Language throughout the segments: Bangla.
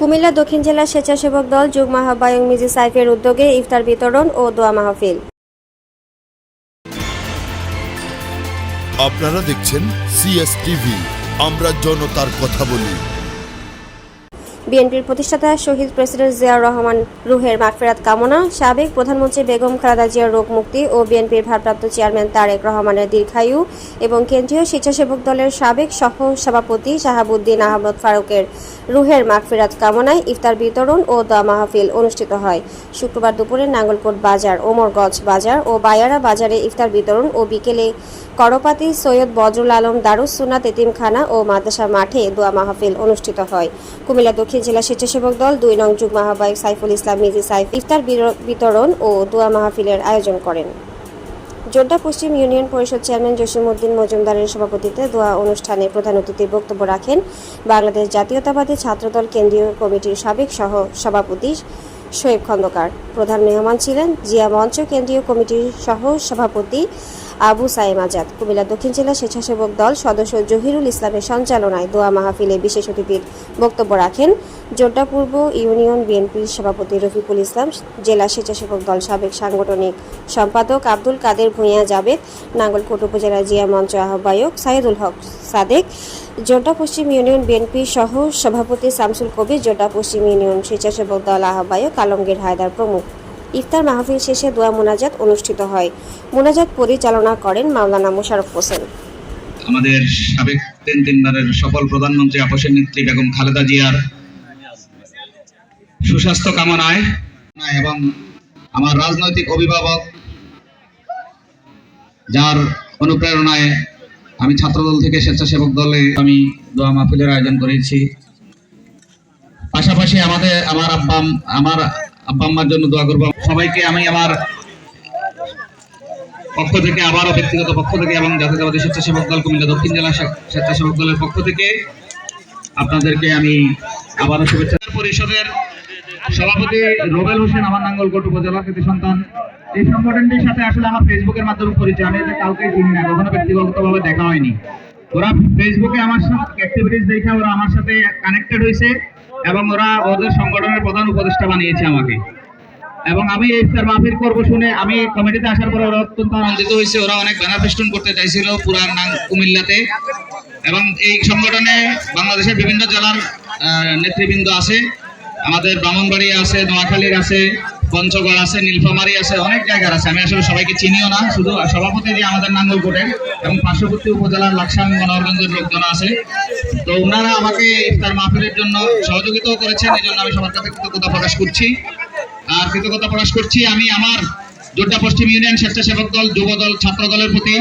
কুমিল্লা দক্ষিণ জেলা স্বেচ্ছাসেবক দল যুগ আহ্বায়ক মিজি সাইফের উদ্যোগে ইফতার বিতরণ ও দোয়া মাহফিল। আপনারা দেখছেন সিএসটিভি আমরা জনতার কথা বলি। বিএনপির প্রতিষ্ঠাতা শহীদ প্রেসিডেন্ট জিয়াউর রহমান রুহের মাগফেরাত কামনা সাবেক প্রধানমন্ত্রী বেগম খালেদা জিয়ার রোগ মুক্তি ও বিএনপির ভারপ্রাপ্ত চেয়ারম্যান তারেক রহমানের দীর্ঘায়ু এবং কেন্দ্রীয় স্বেচ্ছাসেবক দলের সাবেক সহ সভাপতি শাহাবুদ্দিন আহমদ ফারুকের রুহের মাগফেরাত কামনায় ইফতার বিতরণ ও দোয়া মাহফিল অনুষ্ঠিত হয়। শুক্রবার দুপুরে নাঙ্গলকোট বাজার, ওমরগঞ্জ বাজার ও বায়ারা বাজারে ইফতার বিতরণ ও বিকেলে করপাতি সৈয়দ বজরুল আলম দারুস সুনাত এতিমখানা ও মাদ্রাসা মাঠে দোয়া মাহফিল অনুষ্ঠিত হয়। কুমিল্লা দক্ষিণ জেলা স্বেচ্ছাসেবক দল দুই নং যুগ আহ্বায়ক সাইফুল ইসলাম মিজি সাইফ ইফতার বিতরণ ও দোয়া মাহফিলের আয়োজন করেন। জোড্ডা পশ্চিম ইউনিয়ন পরিষদ চেয়ারম্যান জসিমউদ্দিন মজুমদারের সভাপতিত্বে দোয়া অনুষ্ঠানে প্রধান অতিথির বক্তব্য রাখেন বাংলাদেশ জাতীয়তাবাদী ছাত্রদল কেন্দ্রীয় কমিটির সাবেক সহ সভাপতি শোয়েব খন্দকার। প্রধান মেহমান ছিলেন জিয়া মঞ্চ কেন্দ্রীয় কমিটির সহ সভাপতি আবু সাইম আজাদ। কুমিল্লা দক্ষিণ জেলা স্বেচ্ছাসেবক দল সদস্য জহিরুল ইসলামের সঞ্চালনায় দোয়া মাহফিলে বিশেষ অতিথির বক্তব্য রাখেন জোড্ডা পূর্ব ইউনিয়ন বিএনপির সভাপতি রফিকুল ইসলাম, জেলা স্বেচ্ছাসেবক দল সাবেক সাংগঠনিক সম্পাদক আব্দুল কাদের ভূঁইয়া জাবেদ নাঙ্গলকোট উপজেলা জিয়া মঞ্চ আহ্বায়ক সাইদুল হক সাদেক জোড্ডা পশ্চিম ইউনিয়ন বিএনপি সহ সভাপতি শামসুল কবির জোড্ডা পশ্চিম ইউনিয়ন স্বেচ্ছাসেবক দল আহ্বায়ক আলমগীর হায়দার প্রমুখ। ইফতার মাহফিল শেষে দোয়া মোনাজাত অনুষ্ঠিত হয়। মোনাজাত পরিচালনা করেন মাওলানা মোশারফ হোসেন। আমাদের সাবেক তিন তিনবারের সফল প্রধানমন্ত্রী আপসের নেত্রী বেগম খালেদা জিয়ার সুস্বাস্থ্য কামনায় এবং আমার রাজনৈতিক অভিভাবক যার অনুপ্রেরণায় আমি ছাত্রদল থেকে স্বেচ্ছাসেবক দলে আমি দোয়া মাহফিলের আয়োজন করেছি। পাশাপাশি আমাদের, আমার আব্বা আমার আব্বা আম্মার জন্য দোয়া করব। সবাইকে আমি আমার পক্ষ থেকে আবারও ব্যক্তিগত পক্ষ থেকে এবং জাতীয়তাবাদী স্বেচ্ছাসেবক দল কুমিল্লা দক্ষিণ জেলা স্বেচ্ছাসেবক দলের পক্ষ থেকে আপনাদেরকে আমি আবারও শুভেচ্ছা পরিষদের সভাপতি রোবেল হোসেন, আমার নাঙ্গলকোট উপজেলা কৃতি সন্তান। এই সংগঠনটির সাথে আসলে আমার ফেসবুকের মাধ্যমে পরিচয়, আমি এদের কাউকে চিনি না কখনো ব্যক্তিগতভাবে দেখা হয়নি। ওরা ফেসবুকে আমার সাথে অ্যাক্টিভিটিস দেখে ওরা আমার সাথে কানেক্টেড হয়েছে। এবং ওরা ওদের সংগঠনের প্রধান উপদেষ্টা বানিয়েছে আমাকে। এবং আমি এই ইফতার মাহফিল করব শুনে আমি কমিটিতে আসার পর ওরা অত্যন্ত আনন্দিত হয়েছে। ওরা অনেক ব্যানার ফেস্টুন করতে চাইছিল পুরান কুমিল্লাতে। এবং এই সংগঠনে বাংলাদেশের বিভিন্ন জেলার নেতৃবৃন্দ আছে। আমাদের ব্রাহ্মণবাড়ি আছে, নোয়াখালীর আছে, পঞ্চগড় আছে, নীলফামারী আছে, অনেক জায়গার আছে। আমি আসলে সবাইকে চিনিও না, শুধু সভাপতি যে আমাদের নাঙ্গলকোটের এবং পার্শ্ববর্তী উপজেলার লাকসাম মনোহরগঞ্জের লোকজন আছে। তো ওনারা আমাকে ইফতার মাহফিলের জন্য সহযোগিতাও করেছেন এই জন্য আমি সবার কাছে কৃতজ্ঞতা প্রকাশ করছি। আর কৃতজ্ঞতা প্রকাশ করছি আমি আমার জোড্ডা পশ্চিম ইউনিয়ন স্বেচ্ছাসেবক দল, যুব দল, ছাত্র দলের প্রতি,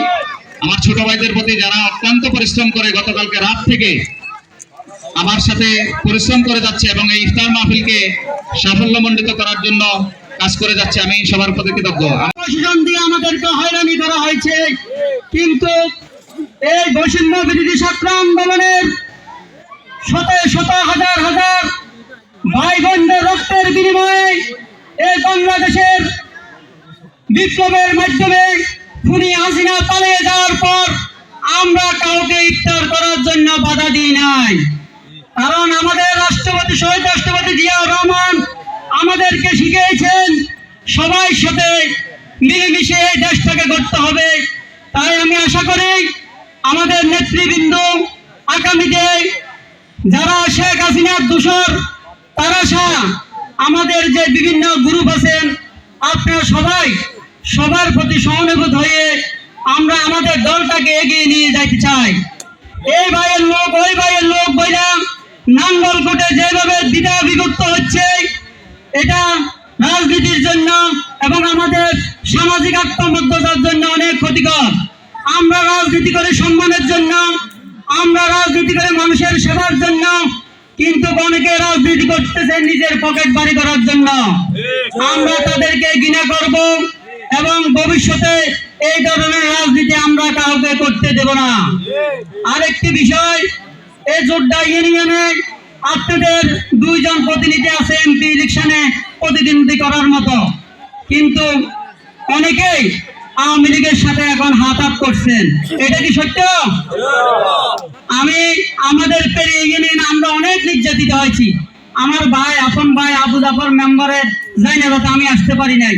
আমার ছোট ভাইদের প্রতি যারা অত্যন্ত পরিশ্রম করে গতকালকে রাত থেকে আমার সাথে পরিশ্রম করে যাচ্ছে এবং এই ইফতার মাহফিলকে সাফল্যমণ্ডিত করার জন্য কাজ করে যাচ্ছে, আমি সবার প্রতি কৃতজ্ঞ। প্রশাসন দিয়ে আমাদেরকে হয়রানি করা হয়েছে, কিন্তু এই বৈষম্য বিরোধী ছাত্র আন্দোলনের শত শত হাজার হাজার ভাই বোনদের রক্তের বিনিময়ে এই বাংলাদেশের বিপ্লবের মাধ্যমে খুনি হাসিনা পালিয়ে যাওয়ার পর আমরা কাউকে ইফতার করার জন্য বাধা দিই নাই। কারণ আমাদের রাষ্ট্রপতি, শহীদ রাষ্ট্রপতি জিয়া রহমান আমাদেরকে শিখিয়েছেন সবাই সাথে মিলেমিশে এই দেশটাকে করতে হবে। তাই আমি আশা করি আমাদের নেতৃবৃন্দ আগামীতে যারা শেখ হাসিনার দূষর, তারা সহ আমাদের যে বিভিন্ন গ্রুপ আছেন, আপনারা সবাই সবার প্রতি সহানুভূত হয়ে আমরা আমাদের দলটাকে এগিয়ে নিয়ে যাইতে চাই। এই ভাইয়ের লোক, ওই ভাইয়ের লোক বইলা নাঙ্গলকোটে যেভাবে দ্বিধা বিভক্ত হচ্ছে, এটা রাজনীতির জন্য এবং আমাদের সামাজিক আত্মমধ্যতার জন্য অনেক ক্ষতিকর। আমরা রাজনীতি করে সম্মানের জন্য আমরা রাজনীতি করে মানুষের সেবার জন্য, কিন্তু অনেকে রাজনীতি করতেছে নিজের পকেট বাড়ি করার জন্য। আমরা তাদেরকে ঘৃণা করব এবং ভবিষ্যতে এই ধরনের রাজনীতি আমরা কাউকে করতে দেব না। আরেকটি বিষয় এই জোড্ডা ইউনিয়নে আপনাদের দুইজন প্রতিনিধি আছে এমপি ইলেকশনে প্রতিদ্বন্দ্বী করার মতো। কিন্তু অনেকেই আওয়ামী লীগের সাথে এখন হাত হাত করছেন। এটা কি সত্য? আমি আমাদের পেরিয়ে ইউনিয়ন আমরা অনেক নির্যাতিত হয়েছি। আমার ভাই, আপন ভাই, আবু জাফর মেম্বারের আমি আসতে পারি নাই।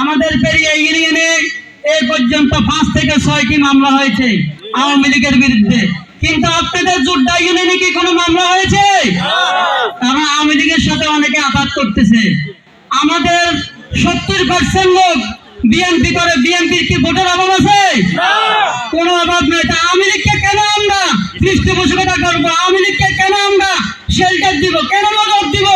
আমাদের পেরিয়ে ইউনিয়নে এই পর্যন্ত পাঁচ থেকে ছয়টি মামলা হয়েছে আওয়ামী লীগের বিরুদ্ধে। কিন্তু আপনাদের জুড্ডা ইউনিয়নে কি কোনো মামলা হয়েছে? কারণ আওয়ামী লীগের সাথে অনেকে আঘাত করতেছে। আমাদের সত্তর পার্সেন্ট লোক বিএনপি করে বিএনপির কি ভোটের অভাব আছে? কোনো অভাব নেই। তা আওয়ামী লীগকে কেন আমরা পৃষ্ঠপোষকতা করব? আওয়ামী লীগকে কেন আমরা শেল্টার দিব? কেন মদত দিব?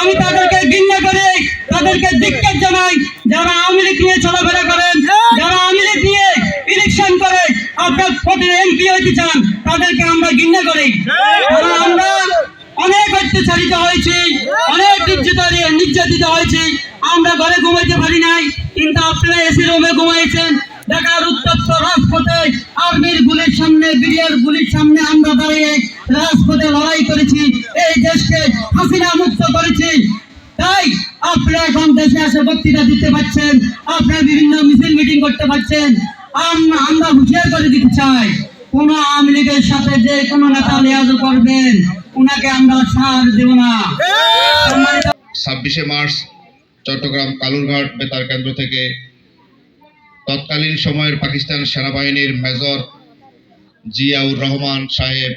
আমি তাদেরকে ঘৃণা করে তাদেরকে ধিক্কার জানাই। যারা আওয়ামী লীগ নিয়ে চলাফেরা করেন যারা আওয়ামী লীগ নিয়ে ইলেকশন করে আপনার ভোটের এমপি হইতে চান তাদেরকে আমরা ঘৃণা করি। আমরা অনেক অত্যাচারিত হয়েছি অনেক নির্যাতিত হয়েছি আমরা ঘরে ঘুমাইতে পারি নাই। কিন্তু আপনারা এসি রুমে ঘুমাইছেন। ঢাকার উত্তপ্ত রাজপথে আর্মির গুলির সামনে বিডিআর গুলির সামনে আমরা দাঁড়িয়ে রাজপথে লড়াই করেছি। এই দেশকে হাসিনা মুক্ত করেছি। তাই আপনারা এখন দেশে এসে বক্তৃতা দিতে পারছেন। আপনারা বিভিন্ন মিছিল মিটিং করতে পারছেন। আমরা আমরা হুঁশিয়ার করে দিতে চাই। কোন আওয়ামী লীগের সাথে যে কোনো নেতা লিয়াজ করবেন ওনাকে আমরা ছাড় দেব না। ছাব্বিশে মার্চ চট্টগ্রাম কালুরঘাট বেতার কেন্দ্র থেকে তৎকালীন সময়ের পাকিস্তান সেনাবাহিনীর মেজর জিয়াউর রহমান সাহেব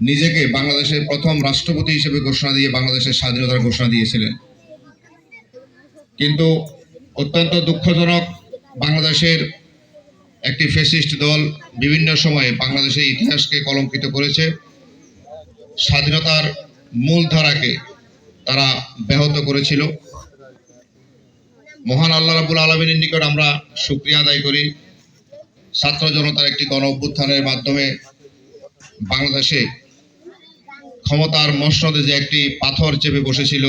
নিজেকে বাংলাদেশের প্রথম রাষ্ট্রপতি হিসেবে ঘোষণা দিয়ে বাংলাদেশের স্বাধীনতার ঘোষণা দিয়েছিলেন। কিন্তু অত্যন্ত দুঃখজনক বাংলাদেশের একটি ফেসিস্ট দল বিভিন্ন সময়ে বাংলাদেশের ইতিহাসকে কলঙ্কিত করেছে। স্বাধীনতার মূলধারাকে তারা ব্যাহত করেছিল। মহান আল্লাহ রাবুল আলমিনের নিকট আমরা শুক্রিয়া আদায় করি। ছাত্র জনতার একটি গণ অভ্যুত্থানের মাধ্যমে বাংলাদেশে ক্ষমতার মসনদে যে একটি পাথর চেপে বসেছিল,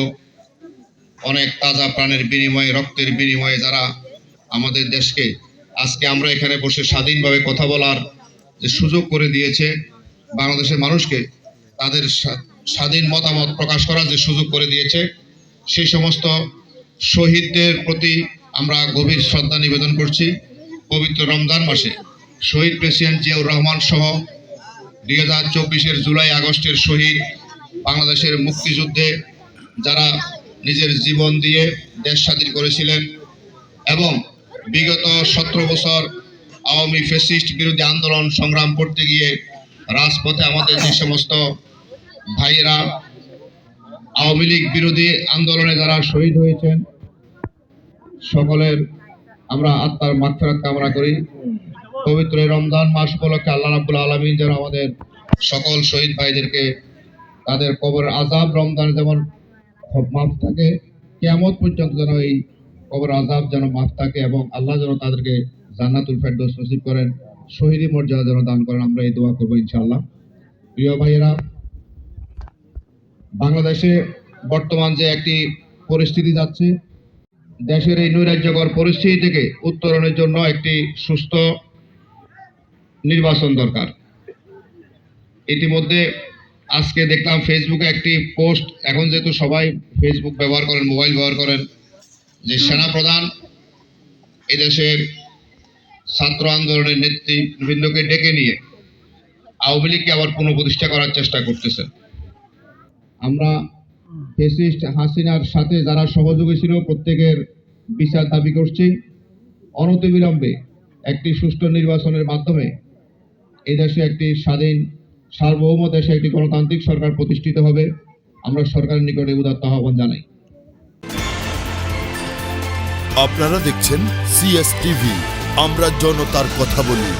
অনেক তাজা প্রাণের বিনিময়ে, রক্তের বিনিময়ে যারা আমাদের দেশকে আজকে আমরা এখানে বসে স্বাধীনভাবে কথা বলার যে সুযোগ করে দিয়েছে, বাংলাদেশের মানুষকে তাদের স্বাধীন মতামত প্রকাশ করার যে সুযোগ করে দিয়েছে, সেই সমস্ত শহীদদের প্রতি আমরা গভীর শ্রদ্ধা নিবেদন করছি পবিত্র রমজান মাসে। শহীদ প্রেসিডেন্ট জিয়াউর রহমান সহ দুই হাজার চব্বিশের জুলাই আগস্টের শহীদ বাংলাদেশের মুক্তিযুদ্ধে যারা নিজের জীবন দিয়ে দেশ স্বাধীন করেছিলেন এবং বিগত সতেরো বছর আওয়ামী ফেসিস্ট বিরোধী আন্দোলন সংগ্রাম করতে গিয়ে রাজপথে আমাদের যে সমস্ত ভাইয়েরা আওয়ামী লীগ বিরোধী আন্দোলনে যারা শহীদ হয়েছেন, সকলের আমরা আত্মার মাগফিরাত কামনা করি। পবিত্র রমজান মাস উপলক্ষে আল্লাহ রাব্বুল আলামিন যেন আমাদের সকল শহীদ ভাইদেরকে তাদের কবরের আজাব রমজান যেমন মাফ থাকে কেমন পর্যন্ত যেন এই কবর আজাব যেন মাফ থাকে এবং আল্লাহ যেন তাদেরকে জান্নাতুল ফেরদৌস নসিব করেন, শহীদি মর্যাদা যেন দান করেন, আমরা এই দোয়া করব ইনশাআল্লাহ। প্রিয় ভাইয়েরা বাংলাদেশে বর্তমান যে একটি পরিস্থিতি যাচ্ছে, দেশের এই নৈরাজ্যকর পরিস্থিতি থেকে উত্তরণের জন্য একটি সুস্থ নির্বাচন দরকার। ইতিমধ্যে আজকে দেখলাম ফেসবুকে একটি পোস্ট এখন যেহেতু সবাই ফেসবুক ব্যবহার করেন মোবাইল ব্যবহার করেন, যে সেনাপ্রধান এদেশের ছাত্র আন্দোলনের নেতৃবৃন্দকে ডেকে নিয়ে আওয়ামী লীগকে আবার পুনঃপ্রতিষ্ঠা করার চেষ্টা করতেছেন। আমরা ফেসিস্ট হাসিনার সাথে যারা সহযোগী ছিল, প্রত্যেকের বিচার দাবি করছি। অনতিবিলম্বে একটি সুষ্ঠু নির্বাচনের মাধ্যমে এই দেশে একটি স্বাধীন, সার্বভৌম দেশে একটি গণতান্ত্রিক সরকার প্রতিষ্ঠিত হবে। আমরা সরকারের নিকটে উদাত্ত আহ্বান জানাই। আপনারা দেখছেন সিএস টিভি আমরা জনতার কথা বলি।